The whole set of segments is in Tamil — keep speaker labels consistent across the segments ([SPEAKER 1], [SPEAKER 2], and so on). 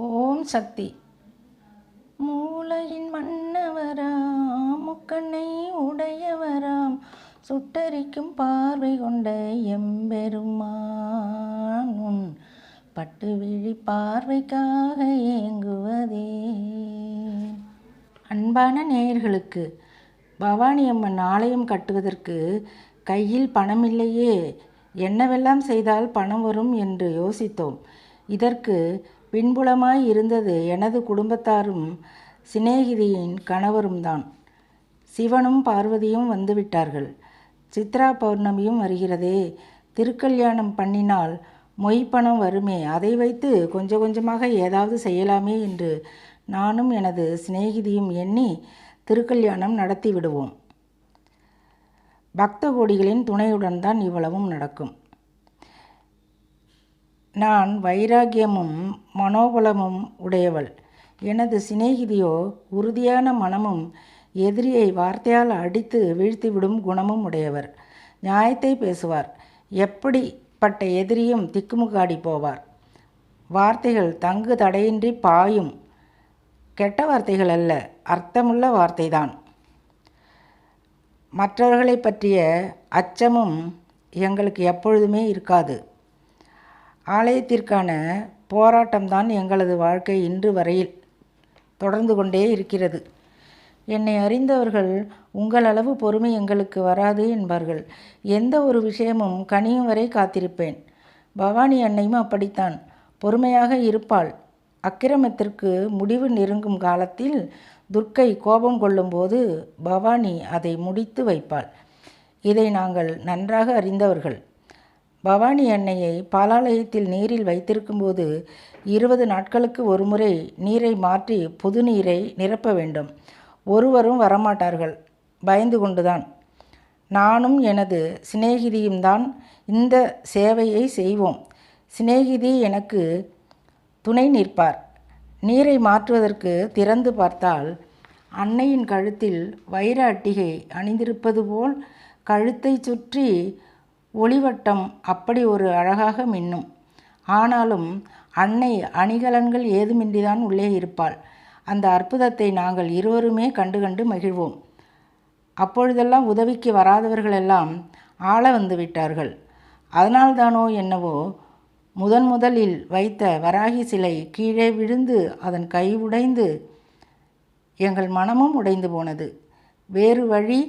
[SPEAKER 1] ஓம் சக்தி. மூளையின் மன்னவராம் முக்கண்ணை உடையவராம் சுட்டரிக்கும் பார்வை கொண்ட எம்பெருமான் உன் பட்டு விழி பார்வைக்காக ஏங்குவதே. அன்பான நேயர்களுக்கு பவானி அம்மன் ஆலயம் கட்டுவதற்கு கையில் பணமில்லையே என்னவெல்லாம் செய்தால் பணம் வரும் என்று யோசித்தோம். இதற்கு பின்புலமாய் இருந்தது எனது குடும்பத்தாரும் சிநேகிதியின் கணவரும் தான் சிவனும் பார்வதியும் வந்துவிட்டார்கள். சித்ரா பௌர்ணமியும் வருகிறதே. திருக்கல்யாணம் பண்ணினால் மொய் பணம் வருமே. அதை வைத்து கொஞ்சம் கொஞ்சமாக ஏதாவது செய்யலாமே என்று நானும் எனது சிநேகிதியும் எண்ணி திருக்கல்யாணம் நடத்தி விடுவோம் பக்த கோடிகளின் துணையுடன் தான் இவ்வளவும் நடக்கும். நான் வைராக்கியமும் மனோபலமும் உடையவள். எனது சிநேகிதியோ உறுதியான மனமும் எதிரியை வார்த்தையால் அடித்து வீழ்த்திவிடும் குணமும் உடையவர். நியாயத்தை பேசுவார். எப்படிப்பட்ட எதிரியும் திக்குமுகாடி போவார். வார்த்தைகள் தங்கு தடையின்றி பாயும் கெட்ட வார்த்தைகள் அல்ல அர்த்தமுள்ள வார்த்தைதான். மற்றவர்களை பற்றிய அச்சமும் எங்களுக்கு எப்பொழுதுமே இருக்காது. ஆலயத்திற்கான போராட்டம்தான் எங்களது வாழ்க்கை இன்று வரையில் தொடர்ந்து கொண்டே இருக்கிறது. என்னை அறிந்தவர்கள் உங்களளவு பொறுமை எங்களுக்கு வராது என்பார்கள். எந்த ஒரு விஷயமும் கனியும் வரை காத்திருப்பேன். பவானி அன்னையும் அப்படித்தான். பொறுமையாக இருப்பாள். அக்கிரமத்திற்கு முடிவு நெருங்கும் காலத்தில் துர்க்கை கோபம் கொள்ளும்போது பவானி அதை முடித்து வைப்பாள். இதை நாங்கள் நன்றாக அறிந்தவர்கள். பவானி அன்னையை பாலாலயத்தில் நீரில் வைத்திருக்கும்போது இருபது நாட்களுக்கு ஒருமுறை நீரை மாற்றி புது நீரை நிரப்ப வேண்டும். ஒருவரும் வரமாட்டார்கள். பயந்து கொண்டுதான். நானும் எனது சிநேகிதியும் தான் இந்த சேவையை செய்வோம். சிநேகிதி எனக்கு துணை நிற்பார். நீரை மாற்றுவதற்கு திறந்து பார்த்தால் அன்னையின் கழுத்தில் வைர அட்டிகை அணிந்திருப்பது போல் கழுத்தை சுற்றி ஒளிவட்டம் அப்படி ஒரு அழகாக மின்னும். ஆனாலும் அன்னை அணிகலன்கள் ஏதுமின்றிதான் உள்ளே இருப்பாள். அந்த அற்புதத்தை நாங்கள் இருவருமே கண்டு கண்டு மகிழ்வோம். அப்பொழுதெல்லாம் உதவிக்கு வராதவர்களெல்லாம் ஆள வந்து விட்டார்கள். அதனால்தானோ என்னவோ முதன் முதலில் வைத்த வராகி சிலை கீழே விழுந்து அதன் கை உடைந்து எங்கள் மனமும் உடைந்து போனது. வேறு வழி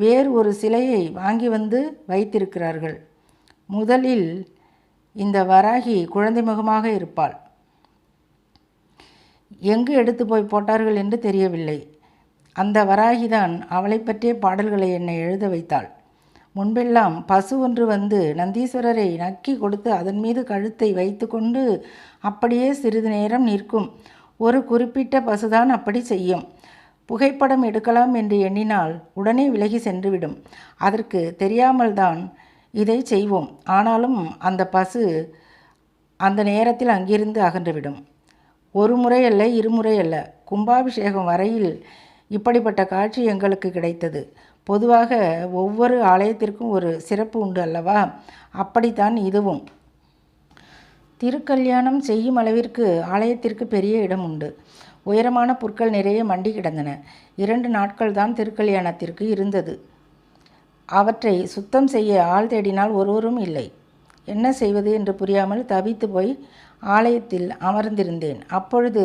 [SPEAKER 1] வேறு ஒரு சிலையை வாங்கி வந்து வைத்திருக்கிறார்கள். முதலில் இந்த வராகி குழந்தை முகமாக இருப்பாள். எங்கு எடுத்து போய் போட்டார்கள் என்று தெரியவில்லை. அந்த வராகிதான் அவளை பற்றிய பாடல்களை என்னை எழுத வைத்தாள். முன்பெல்லாம் பசு ஒன்று வந்து நந்தீஸ்வரரை நக்கி கொடுத்து அதன் மீது கழுத்தை வைத்துக்கொண்டு அப்படியே சிறிது நேரம் நிற்கும். ஒரு குறிப்பிட்ட பசுதான் அப்படி செய்யும். புகைப்படம் எடுக்கலாம் என்று எண்ணினால் உடனே விலகி சென்றுவிடும். அதற்கு தெரியாமல்தான் இதை செய்வோம். ஆனாலும் அந்த பசு அந்த நேரத்தில் அங்கிருந்து அகன்றுவிடும். ஒரு முறை அல்ல இருமுறை அல்ல. கும்பாபிஷேகம் வரையில் இப்படிப்பட்ட காட்சி எங்களுக்கு கிடைத்தது. பொதுவாக ஒவ்வொரு ஆலயத்திற்கும் ஒரு சிறப்பு உண்டு அல்லவா? அப்படித்தான் இதுவும். திருக்கல்யாணம் செய்யும் அளவிற்கு ஆலயத்திற்கு பெரிய இடம் உண்டு. உயரமான புற்கள் நிறைய மண்டி கிடந்தன. இரண்டு நாட்கள் தான் திருக்கல்யாணத்திற்கு இருந்தது. அவற்றை சுத்தம் செய்ய ஆள் தேடினால் ஒருவரும் இல்லை. என்ன செய்வது என்று புரியாமல் தவித்து போய் ஆலயத்தில் அமர்ந்திருந்தேன். அப்பொழுது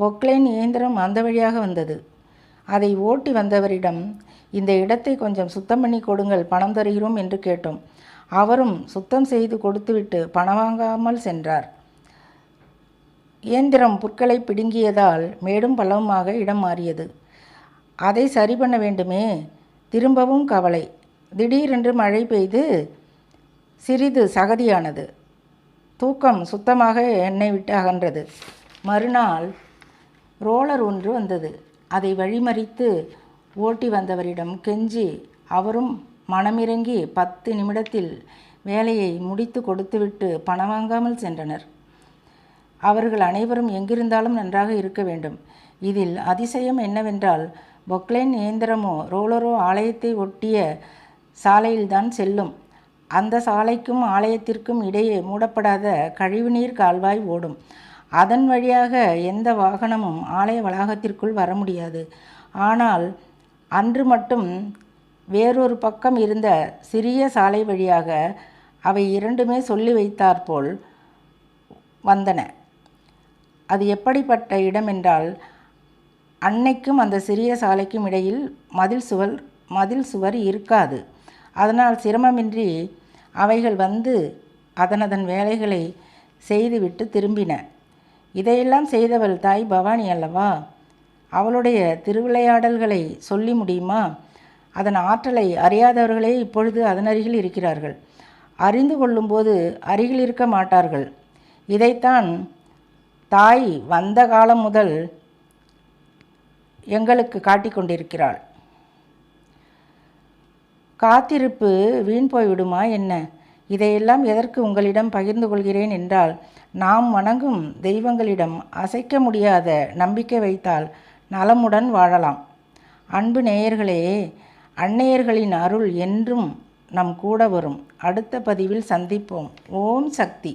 [SPEAKER 1] பொக்லைன் இயந்திரம் அந்த வழியாக வந்தது. அதை ஓட்டி வந்தவரிடம் இந்த இடத்தை கொஞ்சம் சுத்தம் பண்ணி கொடுங்கள் பணம் தருகிறோம் என்று கேட்டோம். அவரும் சுத்தம் செய்து கொடுத்துவிட்டு பணம் வாங்காமல் சென்றார். இயந்திரம் புற்களை பிடுங்கியதால் மேடும் பள்ளவுமாக இடம் மாறியது. அதை சரி பண்ண வேண்டுமே. திரும்பவும் கவலை. திடீரென்று மழை பெய்து சிறிது சகதியானது. தூக்கம் சுத்தமாக என்னை விட்டு அகன்றது. மறுநாள் ரோலர் ஒன்று வந்தது. அதை வழிமறித்து ஓட்டி வந்தவரிடம் கெஞ்சி அவரும் மனமிறங்கி பத்து நிமிடத்தில் வேலையை முடித்து கொடுத்துவிட்டு பணம் வாங்காமல் சென்றனர். அவர்கள் அனைவரும் எங்கிருந்தாலும் நன்றாக இருக்க வேண்டும். இதில் அதிசயம் என்னவென்றால் பொக்லைன் இயந்திரமோ ரோலரோ ஆலயத்தை ஒட்டிய சாலையில்தான் செல்லும். அந்த சாலைக்கும் ஆலயத்திற்கும் இடையே மூடப்படாத கழிவுநீர் கால்வாய் ஓடும். அதன் வழியாக எந்த வாகனமும் ஆலய வளாகத்திற்குள் வர முடியாது. ஆனால் அன்று மட்டும் வேறொரு பக்கம் இருந்த சிறிய சாலை வழியாக அவை இரண்டுமே சொல்லி வைத்தாற்போல் வந்தன. அது எப்படிப்பட்ட இடம் என்றால் அன்னைக்கும் அந்த சிறிய சாலைக்கும் இடையில் மதில் சுவர் மதில் சுவர் இருக்காது. அதனால் சிரமமின்றி அவைகள் வந்து அதனதன் வேலைகளை செய்துவிட்டு திரும்பின. இதையெல்லாம் செய்தவள் தாய் பவானி அல்லவா? அவளுடைய திருவிளையாடல்களை சொல்லி முடியுமா? அதன் ஆற்றலை அறியாதவர்களே இப்பொழுது அதன் அருகில் இருக்கிறார்கள். அறிந்து கொள்ளும்போது அருகில் இருக்க மாட்டார்கள். இதைத்தான் தாய் வந்த காலம் முதல் எங்களுக்கு காட்டிக்கொண்டிருக்கிறாள் காத்திருப்பு வீண் போய்விடுமா என்ன? இதையெல்லாம் எதற்கு உங்களிடம் பகிர்ந்து கொள்கிறேன் என்றால் நாம் வணங்கும் தெய்வங்களிடம் அசைக்க முடியாத நம்பிக்கை வைத்தால் நலமுடன் வாழலாம். அன்பு நேயர்களே அன்னையர்களின் அருள் என்றும் நம் கூட வரும். அடுத்த பதிவில் சந்திப்போம். ஓம் சக்தி.